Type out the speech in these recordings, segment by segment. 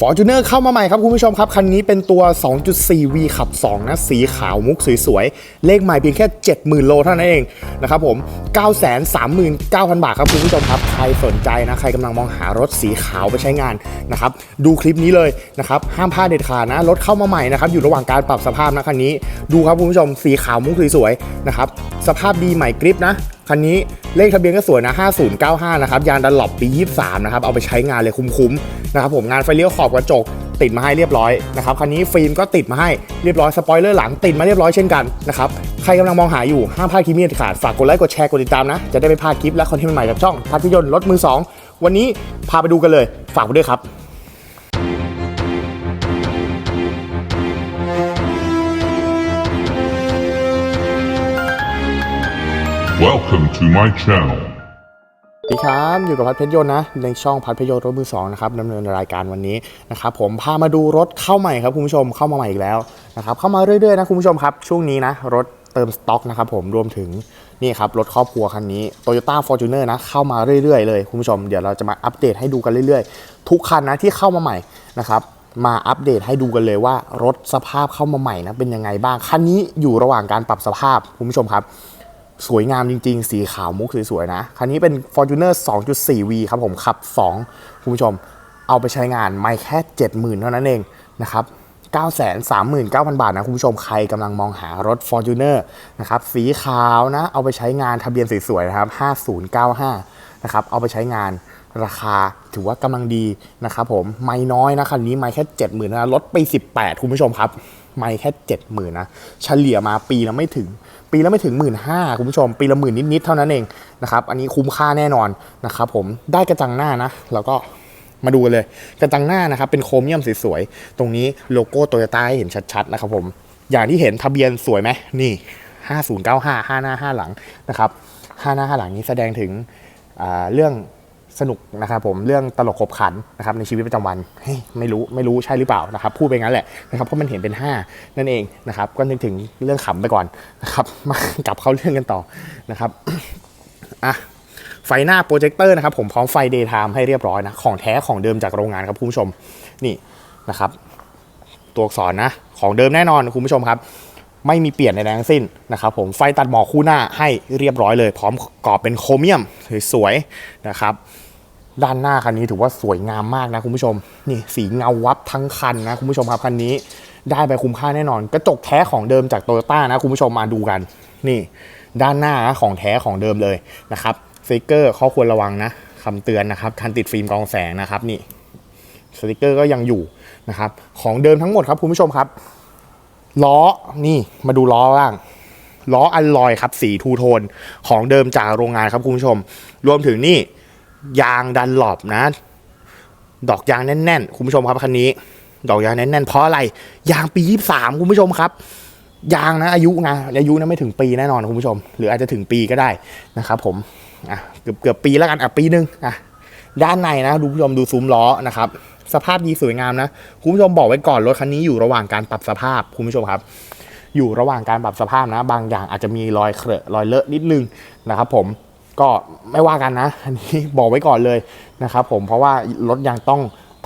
ฟอร์จูเนอร์เข้ามาใหม่ครับคุณผู้ชมครับ คันนี้เป็นตัว 2.4V ขับ 2 นะ สีขาวมุกสวยๆ เลขใหม่เพียงแค่ 70,000 โลเท่านั้นเองนะครับผม 939,000 บาทครับคุณผู้ชมครับ ใครสนใจนะ ใครกำลังมองหารถสีขาวไปใช้งานนะครับ ดูคลิปนี้เลยนะครับ ห้ามพลาดเด็ดขาดนะ รถเข้ามาใหม่นะครับ อยู่ระหว่างการปรับสภาพนะคันนี้ ดูครับคุณผู้ชม สีขาวมุกสวยๆ นะครับ สภาพดีใหม่กริปนะ คันนี้เลขทะเบียนก็สวยนะ 5095 นะครับ ยางดันหลบปี 23 นะครับ เอาไปใช้งานเลยคุ้มๆนะครับผมงานไฟเลี้ยวขอบกระจกติดมาให้เรียบร้อยนะครับคันนี้ฟิล์มก็ติดมาให้เรียบร้อยสปอยเลอร์หลังติดมาเรียบร้อยเช่นกันนะครับใครกำลังมองหาอยู่ห้ามพลาดคลิปนี้ขาดฝากกดไลค์กดแชร์กดติดตามนะ จะได้ไม่พลาดคลิปและคอนเทนต์ใหม่ๆจากช่องพัทยนต์รถมือ 2 วันนี้พาไปดูกันเลย ฝากไว้ด้วยครับ Welcome to my channel. สวัสดีครับอยู่กับพัดเพชรยนต์นะ ในช่องพัดเพชรยนต์รถมือสองนะครับดำเนินรายการวันนี้นะครับผมพามาดูรถเข้าใหม่ครับคุณผู้ชมเข้ามาใหม่อีกแล้วนะครับเข้ามาเรื่อยๆนะคุณผู้ชมครับ ช่วงนี้นะ รถเติมสต็อกนะครับผมรวมถึงนี่ครับรถครอบครัวคันนี้ Toyota Fortuner นะเข้ามาเรื่อยๆเลยคุณผู้ชมเดี๋ยวเราจะมาอัปเดตให้ดูกันเรื่อยๆ ทุกคันนะที่เข้ามาใหม่นะครับมาอัปเดตให้ดูกันเลยว่ารถสภาพเข้ามาใหม่นะเป็นยังไงบ้างคันนี้อยู่ระหว่างการปรับสภาพคุณผู้ชมครับ สวยงามจริง ๆ สีขาวมุกสวย ๆ นะ คันนี้เป็น Fortuner 2.4V ครับผมขับ 2 คุณผู้ชม เอาไปใช้งานไม่แค่ 70,000 เท่านั้นเองนะครับ939,000 บาทนะ คุณผู้ชมใครกำลังมองหารถ Fortuner นะครับสีขาวนะ เอาไปใช้งานทะเบียนสวย ๆ นะครับ 5095 นะครับ เอาไปใช้งานราคาถือว่ากำลังดีนะครับผมไม่น้อยนะคันนี้ไม่แค่ 70,000นะลดไป 18 คุณผู้ชมครับ ไม่แค่ 70,000นะเฉลี่ยมาปีละไม่ถึง ปีละไม่ถึง 1 5ื่นคุณผู้ชม ปีละหมื่นนิดๆเท่านั้นเองนะครับอันนี้คุ้มค่าแน่นอนนะครับผมได้กระจังหน้านะแล้วก็มาดูกันเลยกระจังหน้านะครับเป็นโครเมียมสวยๆตรงนี้โลโก้โตโยต้าให้เห็นชัดๆนะครับผมอย่างที่เห็นทะเบียนสวยไหมนี่ 5095 5หน้า 5 หลังนะครับ5หน้า 5 หลังนี้แสดงถึงเรื่อง สนุกนะครับผมเรื่องตลกขบขันนะครับในชีวิตประจำวันเฮ้ยไม่รู้ไม่รู้ใช่หรือเปล่านะครับพูดไปงั้นแหละนะครับเพราะมันเห็นเป็น 5 นั่นเองนะครับก็นึกถึงเรื่องขำไปก่อนนะครับมากลับเข้าเรื่องกันต่อนะครับอะไฟหน้าโปรเจคเตอร์นะครับผมพร้อมไฟเดย์ไทม์ให้เรียบร้อยนะของแท้ของเดิมจากโรงงานครับคุณผู้ชมนี่นะครับตัวอักษรนะของเดิมแน่นอนคุณผู้ชมครับไม่มีเปลี่ยนในแทั้งสิ้นนะครับผมไฟตัดหมอกคู่หน้าให้เรียบร้อยเลย พร้อมกรอบเป็นโครเมียมสวยๆนะครับ ด้านหน้าคันนี้ถือว่าสวยงามมากนะคุณผู้ชม นี่สีเงาวับทั้งคันนะคุณผู้ชมครับคันนี้ได้ไปคุ้มค่าแน่นอน กระจกแท้ของเดิมจากโตโยต้านะคุณผู้ชมมาดูกัน นี่ด้านหน้าของแท้ของเดิมเลยนะครับสติกเกอร์ข้อควรระวังนะคำเตือนนะครับคันติดฟิล์มกรองแสงนะครับนี่สติกเกอร์ก็ยังอยู่นะครับของเดิมทั้งหมดครับคุณผู้ชมครับล้อนี่มาดูล้อบ้างล้ออัลลอยครับสีทูโทนของเดิมจากโรงงานครับคุณผู้ชม รวมถึงนี่ ยางดันหลบนะ ดอกยางแน่นๆ คุณผู้ชมครับคันนี้ ดอกยางแน่นๆ เพราะอะไร ยางปี23คุณผู้ชมครับ ยางนะอายุไงอายุนะไม่ถึงปีแน่นอนคุณผู้ชม หรืออาจจะถึงปีก็ได้นะครับผมอะเกือบเกือบปีแล้วกันอะปีหนึงอะด้านในนะดูผู้ชมดูซุ้มล้อนะครับสภาพดีสวยงามนะคุณผู้ชมบอกไว้ก่อนรถคันนี้อยู่ระหว่างการปรับสภาพคุณผู้ชมครับ อยู่ระหว่างการปรับสภาพนะ บางอย่างอาจจะมีรอยเครอะรอยเลอะนิดนึงนะครับผม ก็ไม่ว่ากันนะ อันนี้บอกไว้ก่อนเลยนะครับผมเพราะว่ารถยังต้อง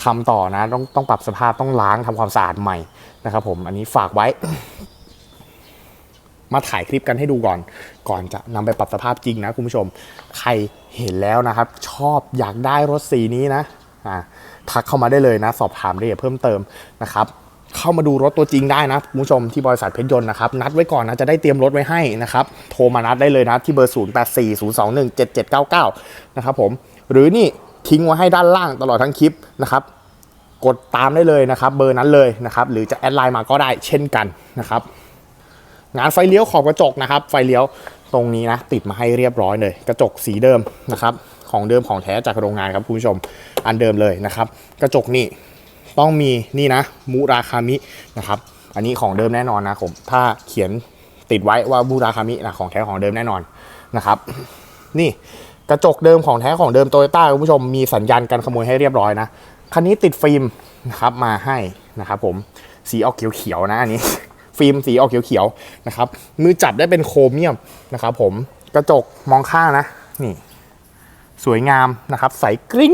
ทำต่อนะต้องต้องปรับสภาพต้องล้างทำความสะอาดใหม่นะครับผมอันนี้ฝากไว้ มาถ่ายคลิปกันให้ดูก่อน ก่อนจะนำไปปรับสภาพจริงนะคุณผู้ชม ใครเห็นแล้วนะครับ ชอบอยากได้รถสีนี้นะอ่าทักเข้ามาได้เลยนะ สอบถามได้เพิ่มเติมนะครับ เข้ามาดูรถตัวจริงได้นะคุณผู้ชมที่บริษัทเพชรยนต์นะครับ นัดไว้ก่อนนะจะได้เตรียมรถไว้ให้นะครับ โทรมานัดได้เลยนะที่เบอร์ 0 8 4 0 2 1 7 7 9 9 นะครับผม หรือนี่ทิ้งไว้ให้ด้านล่างตลอดทั้งคลิปนะครับกดตามได้เลยนะครับเบอร์นั้นเลยนะครับหรือจะแอดไลน์มาก็ได้เช่นกันนะครับงานไฟเลี้ยวขอบกระจกนะครับไฟเลี้ยวตรงนี้นะติดมาให้เรียบร้อยเลย กระจกสีเดิมนะครับของเดิมของแท้จากโรงงานครับคุณผู้ชมอันเดิมเลยนะครับ กระจกนี่ ต้องมีนี่นะมูราคามินะครับอันนี้ของเดิมแน่นอนนะผมถ้าเขียนติดไว้ว่ามูราคามินะของแท้ของเดิมแน่นอนนะครับ นี่กระจกเดิมของแท้ของเดิมโตโยต้าคุณผู้ชมมีสัญญาณการขโมยให้เรียบร้อยนะคันนี้ติดฟิล์มนะครับมาให้นะครับผมสีออกเขียวๆนะอันนี้ฟิล์มสีออกเขียวๆนะครับมือจับได้เป็นโครเมียมนะครับผมกระจกมองข้างนะนี่สวยงามนะครับใสกริ้ง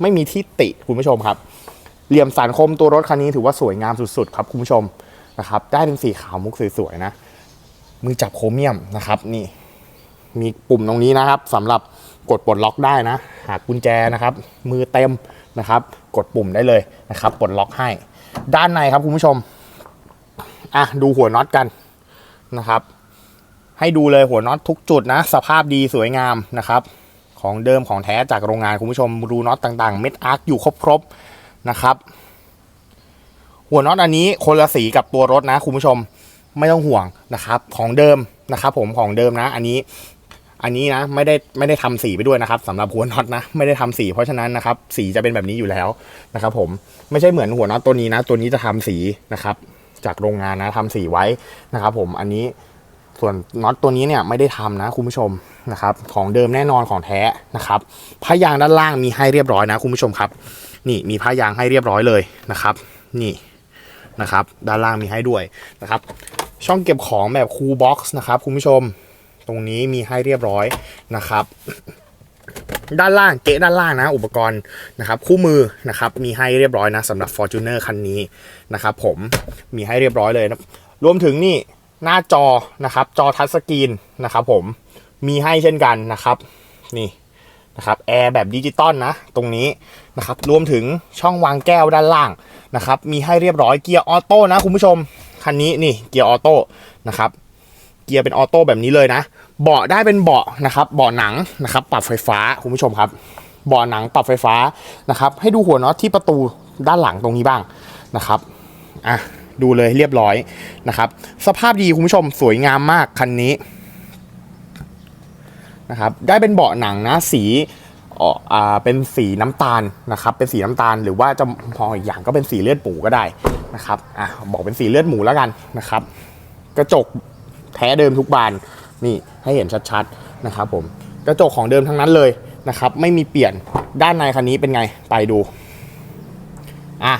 ไม่มีที่ติคุณผู้ชมครับ เหลี่ยมสันคมตัวรถคันนี้ถือว่าสวยงามสุดๆครับคุณผู้ชมนะครับ ได้เป็นสีขาวมุกสวยๆนะมือจับโครเมียมนะครับนี่ มีปุ่มตรงนี้นะครับสำหรับกดปลดล็อกได้นะ หากกุญแจนะครับ มือเต็มนะครับ กดปุ่มได้เลยนะครับปลดล็อกให้ ด้านในครับคุณผู้ชมอะดูหัวน็อตกันนะครับ ให้ดูเลยหัวน็อตทุกจุดนะ สภาพดีสวยงามนะครับ ของเดิมของแท้จากโรงงานคุณผู้ชมรูน็อตต่างๆ เม็ดอาร์คอยู่ครบๆ นะครับ หัวน็อตอันนี้คนละสีกับตัวรถนะคุณผู้ชมไม่ต้องห่วงนะครับ ของเดิมนะครับ ผมของเดิมนะ อันนี้อันนี้นะไม่ได้ไม่ได้ทำสีไปด้วยนะครับสำหรับหัวน็อตนะไม่ได้ทำสี เพราะฉะนั้นนะครับ สีจะเป็นแบบนี้อยู่แล้วนะครับ ผมไม่ใช่เหมือนหัวน็อตตัวนี้นะ ตัวนี้จะทำสีนะครับ จากโรงงานนะทำสีไว้นะครับ ผมอันนี้ส่วนน็อตตัวนี้เนี่ยไม่ได้ทำนะคุณผู้ชมนะครับ ของเดิมแน่นอนของแท้นะครับผ้ายางด้านล่างมีให้เรียบร้อยนะคุณผู้ชมครับ นี่มีผ้ายางให้เรียบร้อยเลยนะครับ นี่นะครับ ด้านล่างมีให้ด้วยนะครับ ช่องเก็บของแบบคูลบ็อกซ์นะครับคุณผู้ชม ตรงนี้มีให้เรียบร้อยนะครับ ด้านล่างเกะด้านล่างนะอุปกรณ์นะครับคู่มือนะครับมีให้เรียบร้อยนะสำหรับ Fortuner คันนี้นะครับ ผมมีให้เรียบร้อยเลยนะรวมถึงนี่หน้าจอนะครับ จอทัชสกรีนนะครับ ผมมีให้เช่นกันนะครับ นี่นะครับแอร์แบบดิจิตอลนะ ตรงนี้ นะครับรวมถึงช่องวางแก้วด้านล่างนะครับมีให้เรียบร้อยเกียร์ออโต้นะคุณผู้ชมคันนี้นี่เกียร์ออโต้นะครับเกียร์เป็นออโต้แบบนี้เลยนะเบาะได้เป็นเบาะนะครับเบาะหนังนะครับปรับไฟฟ้าคุณผู้ชมครับเบาะหนังปรับไฟฟ้านะครับให้ดูหัวน็อตที่ประตูด้านหลังตรงนี้บ้างนะครับอะดูเลยเรียบร้อยนะครับสภาพดีคุณผู้ชมสวยงามมากคันนี้นะครับได้เป็นเบาะหนังนะสี ออกอ่าเป็นสีน้ำตาลนะครับเป็นสีน้ำตาลหรือว่าจะมออีกอย่างก็เป็นสีเลือดหมูก็ได้นะครับอะบอกเป็นสีเลือดหมูแล้วกันนะครับ กระจกแท้เดิมทุกบานนี่ให้เห็นชัดๆนะครับผมกระจกของเดิมทั้งนั้นเลยนะครับ ไม่มีเปลี่ยนด้านในคันนี้เป็นไงไปดูอะ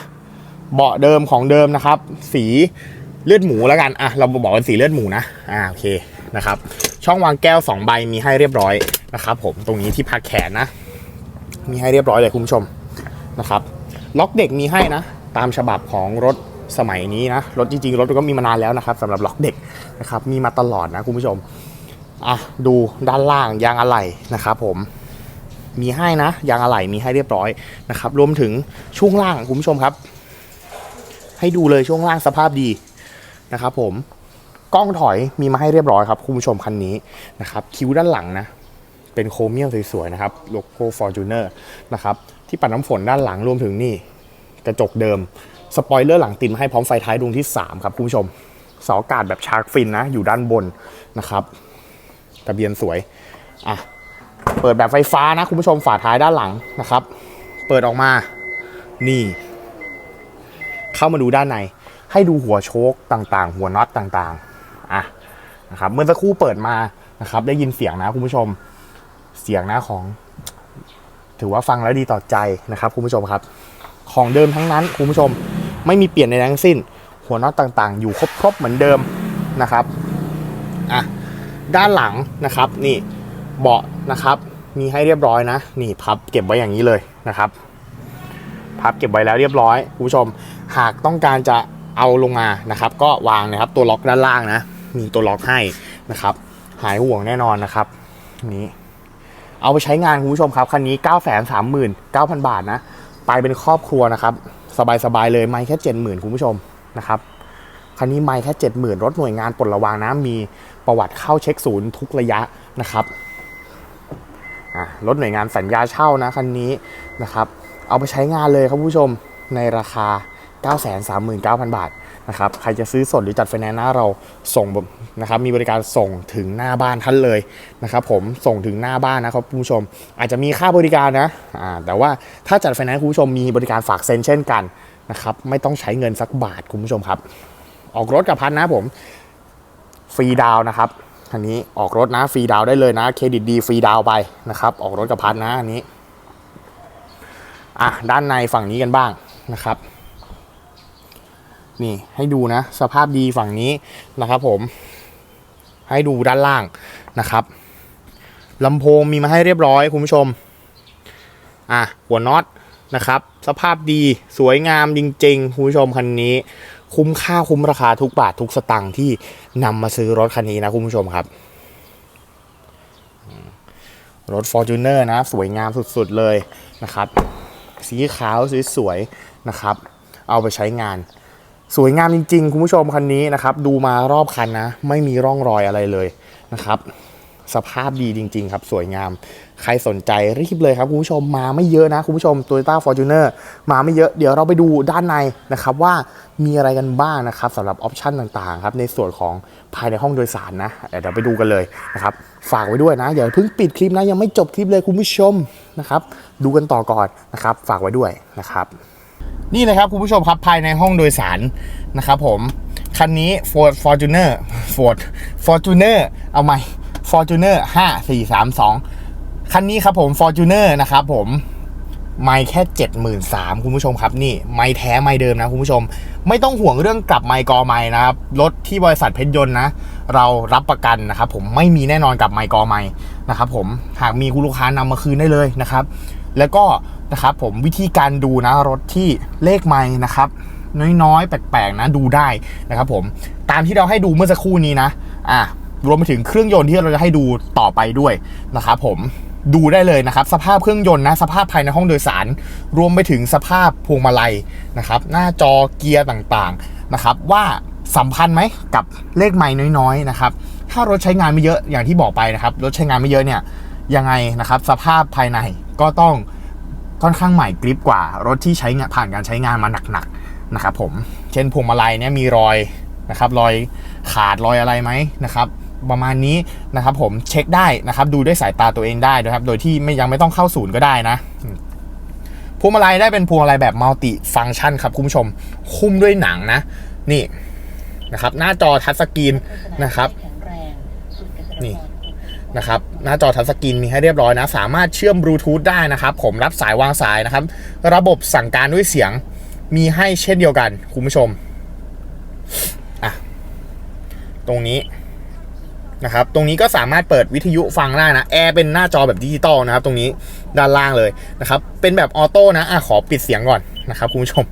เบาะเดิมของเดิมนะครับ สีเลือดหมูแล้วกันอะเราบอกเป็นสีเลือดหมูนะอ่าโอเคนะครับ ช่องวางแก้ว 2 ใบมีให้เรียบร้อยนะครับผมตรงนี้ที่พักแขนนะ มีให้เรียบร้อยเลยคุณผู้ชมนะครับล็อกเด็กมีให้นะ ตามฉบับของรถสมัยนี้นะรถจริงๆ รถก็มีมานานแล้วนะครับสำหรับล็อกเด็กนะครับมีมาตลอดนะคุณผู้ชมอะดูด้านล่างยางอะไหล่นะครับผมมีให้นะยางอะไหล่มีให้เรียบร้อยนะครับรวมถึงช่วงล่างคุณผู้ชมครับ ให้ดูเลยช่วงล่างสภาพดีนะครับผมกล้องถอยมีมาให้เรียบร้อยครับคุณผู้ชมคันนี้นะครับคิ้วด้านหลังนะ เป็นโครเมียมสวยๆนะครับโลโก้ Fortuner นะครับที่ปัดน้ำฝนด้านหลังรวมถึงนี่ กระจกเดิม สปอยเลอร์หลังติดมาให้พร้อมไฟท้ายดวงที่ 3 ครับคุณผู้ชมเสาอากาศแบบชาร์กฟินนะ อยู่ด้านบนนะครับทะเบียนสวยอะเปิดแบบไฟฟ้านะคุณผู้ชมฝาท้ายด้านหลังนะครับ เปิดออกมานี่ เข้ามาดูด้านใน ให้ดูหัวโชคต่างๆ หัวน็อตต่างๆอะนะครับเมื่อสักครู่เปิดมานะครับได้ยินเสียงนะคุณผู้ชม เสียงนะของ ถือว่าฟังแล้วดีต่อใจนะครับคุณผู้ชมครับ ของเดิมทั้งนั้นคุณผู้ชมไม่มีเปลี่ยนในทั้งสิ้น หัวน็อตต่างๆ อยู่ครบๆเหมือนเดิมนะครับอะด้านหลังนะครับนี่เบาะนะครับ มีให้เรียบร้อยนะ นี่พับเก็บไว้อย่างนี้เลยนะครับพับเก็บไว้แล้วเรียบร้อยคุณผู้ชม หากต้องการจะเอาลงมานะครับ ก็วางนะครับตัวล็อกด้านล่างนะ มีตัวล็อกให้นะครับ หายห่วงแน่นอนนะครับ นี้ เอาไปใช้งานคุณผู้ชมครับ คันนี้ 9 3 9 0 0 0 บาทนะ ไปเป็นครอบครัวนะครับ สบายๆเลยไม่แค่ 70,000 คุณผู้ชมนะครับคันนี้ไม่แค่ 70,000 รถหน่วยงานปลดระวางนะมีประวัติเข้าเช็คศูนย์ทุกระยะนะครับรถหน่วยงานสัญญาเช่านะคันนี้นะครับ เอาไปใช้งานเลยครับผู้ชมในราคา 939,000 บาท นะครับใครจะซื้อสดหรือจัดไฟแนนซ์หน้าเราส่งแบบนะครับมีบริการส่งถึงหน้าบ้านท่านเลยนะครับผมส่งถึงหน้าบ้านนะครับคุณผู้ชม อาจจะมีค่าบริการนะแต่ว่าถ้าจัดไฟแนนซ์คุณผู้ชมมีบริการฝากเซ็นเช่นกันนะครับไม่ต้องใช้เงินสักบาทคุณผู้ชมครับ ออกรถกับพันนะผมฟรีดาวนะครับอันนี้ออกรถนะฟรีดาวได้เลยนะเครดิตดีฟรีดาวไปนะครับออกรถกับพันนะอันนี้อะด้านในฝั่งนี้กันบ้างนะครับ นี่ให้ดูนะ สภาพดีฝั่งนี้นะครับผม ให้ดูด้านล่างนะครับลำโพงมีมาให้เรียบร้อยคุณผู้ชม อะหัวน็อตนะครับ สภาพดีสวยงามจริงๆคุณผู้ชมคันนี้ คุ้มค่าคุ้มราคาทุกบาททุกสตังค์ที่นำมาซื้อรถคันนี้นะคุณผู้ชมครับรถ Fortuner นะ สวยงามสุดๆเลยนะครับ สีขาวสวยๆนะครับ เอาไปใช้งาน สวยงามจริง ๆ คุณผู้ชมคันนี้นะครับ ดูมารอบคันนะ ไม่มีร่องรอยอะไรเลยนะครับ สภาพดีจริง ๆ ครับ สวยงาม ใครสนใจรีบเลยครับคุณผู้ชมมาไม่เยอะนะคุณผู้ชม Toyota Fortuner มาไม่เยอะเดี๋ยวเราไปดูด้านในนะครับ ว่ามีอะไรกันบ้างนะครับสำหรับออปชันต่างๆครับในส่วนของภายในห้องโดยสารนะเดี๋ยวไปดูกันเลยนะครับฝากไว้ด้วยนะอย่าเพิ่งปิดคลิปนะยังไม่จบคลิปเลยคุณผู้ชมนะครับ ดูกันต่อก่อนนะครับ ฝากไว้ด้วยนะครับ นี่เลยครับคุณผู้ชมครับภายในห้องโดยสารนะครับผม คันนี้ Ford Fortuner Ford Fortuner เอาใหม่ Fortuner 5 4 3 2 คันนี้ครับผม Fortuner นะครับผมไม่แค่73,000คุณผู้ชมครับนี่ไม่แท้ไม่เดิมนะคุณผู้ชม ไม่ต้องห่วงเรื่องกลับไมค์กอไม้นะครับรถที่บริษัทเพชรยนต์นะ เรารับประกันนะครับผมไม่มีแน่นอนกลับไมค์กอไม้นะครับผมหากมีคุณลูกค้านำมาคืนได้เลยนะครับ แล้วก็นะครับผมวิธีการดูนะรถที่เลขไม้นะครับน้อยๆ แปลกๆนะดูได้นะครับผมตามที่เราให้ดูเมื่อสักครู่นี้นะอะรวมไปถึงเครื่องยนต์ที่เราจะให้ดูต่อไปด้วยนะครับผมดูได้เลยนะครับ สภาพเครื่องยนต์นะ สภาพภายในห้องโดยสาร รวมไปถึงสภาพพวงมาลัยนะครับ หน้าจอเกียร์ต่างๆนะครับ ว่าสัมพันธ์ไหมกับเลขไม้น้อยๆนะครับ ถ้ารถใช้งานไม่เยอะอย่างที่บอกไปนะครับ รถใช้งานไม่เยอะเนี่ยยังไงนะครับ สภาพภายใน ก็ต้องค่อนข้างใหม่กริปกว่ารถที่ใช้งานผ่านการใช้งานมาหนักๆนะครับผมเช่นพวงมาลัยเนี่ยมีรอยนะครับรอยขาดรอยอะไรไหมนะครับประมาณนี้นะครับผมเช็คได้นะครับดูด้วยสายตาตัวเองได้นะครับ โดยที่ไม่ยังไม่ต้องเข้าศูนย์ก็ได้นะอืมพวงมาลัยได้เป็นพวงมาลัยแบบมัลติฟังก์ชันครับคุณผู้ชม คุ้มด้วยหนังนะ นี่นะครับ หน้าจอทัชสกรีนนะครับนี่ นะครับหน้าจอทัชสกรีนมีให้เรียบร้อยนะ สามารถเชื่อมบลูทูธได้นะครับ ผมรับสายวางสายนะครับ ระบบสั่งการด้วยเสียงมีให้เช่นเดียวกันคุณผู้ชมอะตรงนี้นะครับ ตรงนี้ก็สามารถเปิดวิทยุฟังได้นะ แอร์เป็นหน้าจอแบบดิจิตอลนะครับ ตรงนี้ด้านล่างเลยนะครับ เป็นแบบออโต้นะอะขอปิดเสียงก่อนนะครับคุณผู้ชม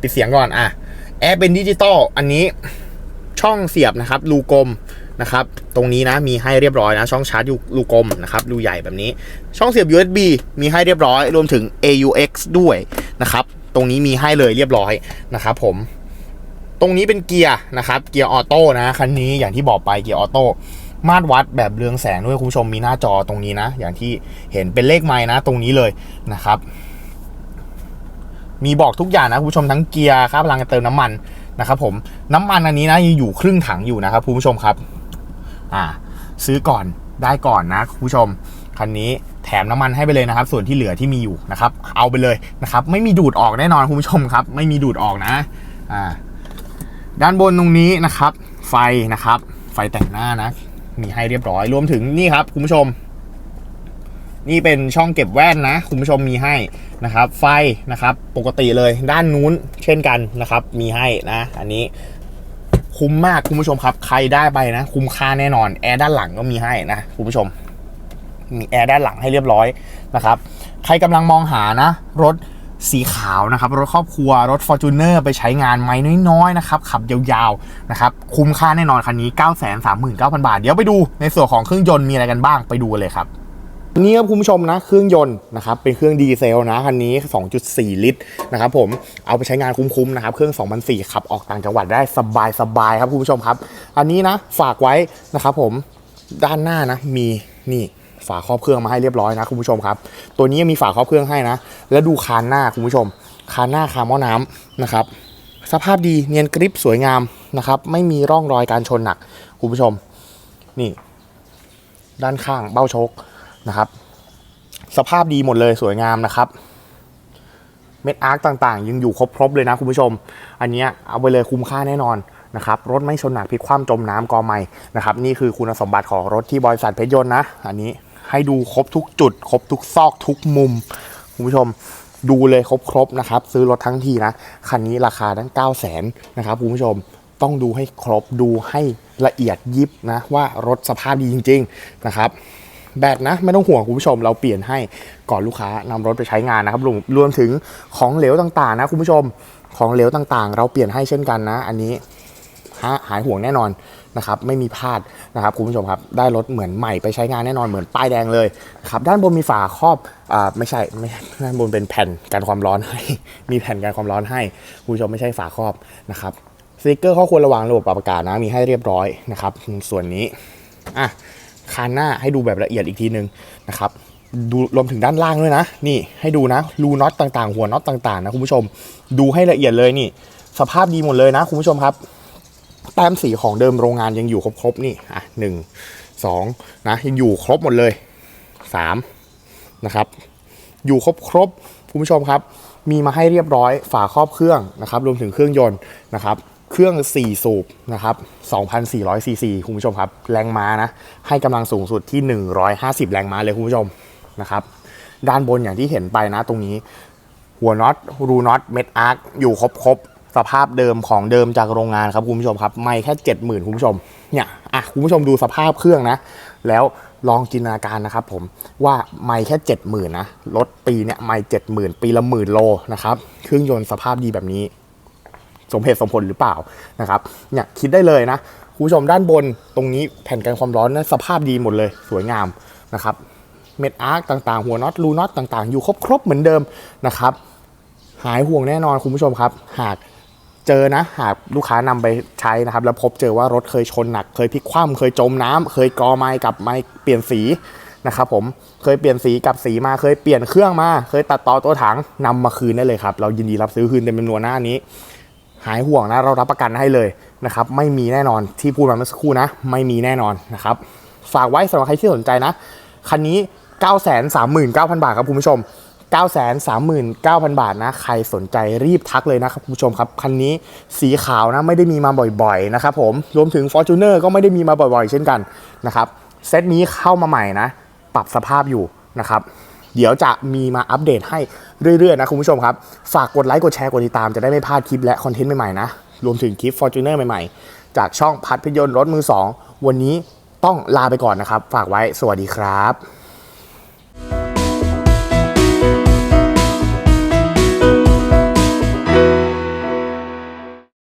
ปิดเสียงก่อนอะแอร์เป็นดิจิตอลอันนี้ช่องเสียบนะครับรูกลม นะครับ ตรงนี้นะมีให้เรียบร้อยนะ ช่องชาร์จรูกลมนะครับรูใหญ่แบบนี้ ช่องเสียบ USB มีให้เรียบร้อย รวมถึง AUX ด้วยนะครับ ตรงนี้มีให้เลยเรียบร้อยนะครับผมตรงนี้เป็นเกียร์นะครับเกียร์ออโต้นะคันนี้อย่างที่บอกไปเกียร์ออโต้มาตรวัดแบบเรืองแสงด้วยคุณผู้ชมมีหน้าจอตรงนี้นะ อย่างที่เห็นเป็นเลขไม้นะ ตรงนี้เลยนะครับ มีบอกทุกอย่างนะคุณผู้ชมทั้งเกียร์ค่าพลังการเติมน้ำมันนะครับผมน้ำมันอันนี้นะยังอยู่ครึ่งถังอยู่นะครับคุณผู้ชมครับ อ่าซื้อก่อนได้ก่อนนะคุณผู้ชมคันนี้แถมน้ำมันให้ไปเลยนะครับ ส่วนที่เหลือที่มีอยู่นะครับ เอาไปเลยนะครับ ไม่มีดูดออกแน่นอนคุณผู้ชมครับ ไม่มีดูดออกนะอ่าด้านบนตรงนี้นะครับ ไฟนะครับ ไฟแต่งหน้านะ มีให้เรียบร้อยรวมถึงนี่ครับ คุณผู้ชม นี่เป็นช่องเก็บแว่นนะ คุณผู้ชมมีให้นะครับ ไฟนะครับ ปกติเลยด้านนู้นเช่นกันนะครับ มีให้นะ อันนี้ คุ้มมากคุณผู้ชมครับ ใครได้ไปนะ คุ้มค่าแน่นอนแอร์ด้านหลังก็มีให้นะคุณผู้ชม มีแอร์ด้านหลังให้เรียบร้อยนะครับ ใครกำลังมองหานะ รถสีขาวนะครับ รถครอบครัวรถ f o r t u n e r ไปใช้งานไหมน้อยๆนะครับ ขับยาวๆนะครับ คุ้มค่าแน่นอนคันนี้ 9 3 9 0 0 0 บาท เดี๋ยวไปดูในส่วนของเครื่องยนต์มีอะไรกันบ้างไปดูเลยครับ นี่ครับคุณผู้ชมนะเครื่องยนต์นะครับเป็นเครื่องดีเซลนะคันนี้ 2.4 ลิตรนะครับผมเอาไปใช้งานคุ้มๆนะครับเครื่อง2004ขับออกต่างจังหวัดได้สบายๆครับคุณผู้ชมครับ อันนี้นะฝากไว้นะครับผมด้านหน้านะมีนี่ฝาครอบเครื่องมาให้เรียบร้อยนะคุณผู้ชมครับ ตัวนี้ยังมีฝาครอบเครื่องให้นะ แล้วดูคานหน้าคุณผู้ชม คานหน้าคาหม้อน้ำนะครับ สภาพดีเนียนกริปสวยงามนะครับ ไม่มีร่องรอยการชนหนักคุณผู้ชม นี่ ด้านข้างเบ้าชค นะครับ สภาพดีหมดเลยสวยงามนะครับเม็ดอาร์คต่างๆ ยังอยู่ครบๆเลยนะคุณผู้ชม อันนี้เอาไปเลยคุ้มค่าแน่นอนนะครับรถไม่ชนหนักพลิกคว่ำจมน้ำกอไม่นะครับนี่คือคุณสมบัติของรถที่บริษัทเพชรยนต์นะ อันนี้ให้ดูครบทุกจุด ครบทุกซอกทุกมุม คุณผู้ชมดูเลยครบๆนะครับ ซื้อรถทั้งทีนะคันนี้ราคาตั้ง 9 0 0 0 0นนะครับคุณผู้ชมต้องดูให้ครบดูให้ละเอียดยิบนะว่ารถสภาพดีจริง ๆนะครับ แบตนะไม่ต้องห่วงคุณผู้ชมเราเปลี่ยนให้ก่อนลูกค้านำรถไปใช้งานนะครับรวมรวมถึงของเหลวต่างๆ นะคุณผู้ชมของเหลวต่างๆ เราเปลี่ยนให้เช่นกันนะ อันนี้หาหายห่วงแน่นอนนะครับไม่มีพลาดนะครับคุณผู้ชมครับได้รถเหมือนใหม่ไปใช้งานแน่นอนเหมือนป้ายแดงเลยครับด้านบนมีฝาครอบอ่าไม่ใช่ไม่ด้านบนเป็นแผ่นกันความร้อนให้ มีแผ่นกันความร้อนให้คุณผู้ชมไม่ใช่ฝาครอบนะครับสติกเกอร์ข้อควรระวังระบบปรับอากาศนะมีให้เรียบร้อยนะครับส่วนนี้อะ คานหน้าให้ดูแบบละเอียดอีกทีนึงนะครับดูรวมถึงด้านล่างด้วยนะ นี่ให้ดูนะรูน็อตต่างๆ หัวน็อตต่างๆนะคุณผู้ชม ดูให้ละเอียดเลยนี่ สภาพดีหมดเลยนะคุณผู้ชมครับแต้มสีของเดิมโรงงานยังอยู่ครบๆนี่อะหนึ่งสองนะยังอยู่ครบหมดเลยสามนะครับ อยู่ครบครบๆคุณผู้ชมครับ มีมาให้เรียบร้อยฝาครอบเครื่องนะครับ รวมถึงเครื่องยนต์นะครับ เครื่อง 4 สูบนะครับ 2,400 ซีซี คุณผู้ชมครับ แรงม้านะ ให้กำลังสูงสุดที่ 150 แรงม้าเลยคุณผู้ชมนะครับ ด้านบนอย่างที่เห็นไปนะตรงนี้ หัวน็อต รูน็อต เม็ดอาร์ค อยู่ครบครบสภาพเดิมของเดิมจากโรงงานครับคุณผู้ชมครับ ไม่แค่ 70,000 คุณผู้ชม เนี่ย อะ คุณผู้ชมดูสภาพเครื่องนะ แล้วลองจินตนาการนะครับผมว่าไม่แค่ 70,000นะ รถปีเนี่ยไม่70,000 ปีละหมื่นโลนะครับ เครื่องยนต์สภาพดีแบบนี้ สมเหตุสมผลหรือเปล่านะครับเนี่ยคิดได้เลยนะคุณผู้ชมด้านบนตรงนี้แผ่นกันความร้อนนะสภาพดีหมดเลยสวยงามนะครับเม็ดอาร์คต่างๆ หัวน็อตรูน็อตต่างๆ อยู่ครบๆเหมือนเดิมนะครับ หายห่วงแน่นอนคุณผู้ชมครับ หากเจอนะ หากลูกค้านำไปใช้นะครับ แล้วพบเจอว่ารถเคยชนหนัก เคยพลิกคว่ำเคยจมน้ำเคยกอไม้กับไม้เปลี่ยนสีนะครับผมเคยเปลี่ยนสีกับสีมาเคยเปลี่ยนเครื่องมา เคยตัดต่อตัวถังนำมาคืนได้เลยครับ เรายินดีรับซื้อคืนเต็มจำนวนหน้านี้ หายห่วงนะเรารับประกันให้เลยนะครับไม่มีแน่นอนที่พูดมาเมื่อสักครู่นะ ไม่มีแน่นอนนะครับฝากไว้สำหรับใครที่สนใจนะ คันนี้ 939,000 บาทครับคุณผู้ชม 939,000 บาทนะ ใครสนใจรีบทักเลยนะครับคุณผู้ชมครับ คันนี้สีขาวนะไม่ได้มีมาบ่อยๆนะครับผม รวมถึง Fortuner ก็ไม่ได้มีมาบ่อยๆ เช่นกันนะครับ เซตนี้เข้ามาใหม่นะ ปรับสภาพอยู่นะครับ เดี๋ยวจะมีมาอัปเดตให้เรื่อย ๆ นะคุณผู้ชมครับ ฝากกดไลค์กดแชร์กดติดตามจะได้ไม่พลาดคลิปและคอนเทนต์ใหม่ๆนะ รวมถึงคลิป Fortuner ใหม่ๆ จากช่องพัดพยนต์รถมือ 2 วันนี้ต้องลาไปก่อนนะครับ ฝากไว้สวัสดีครับ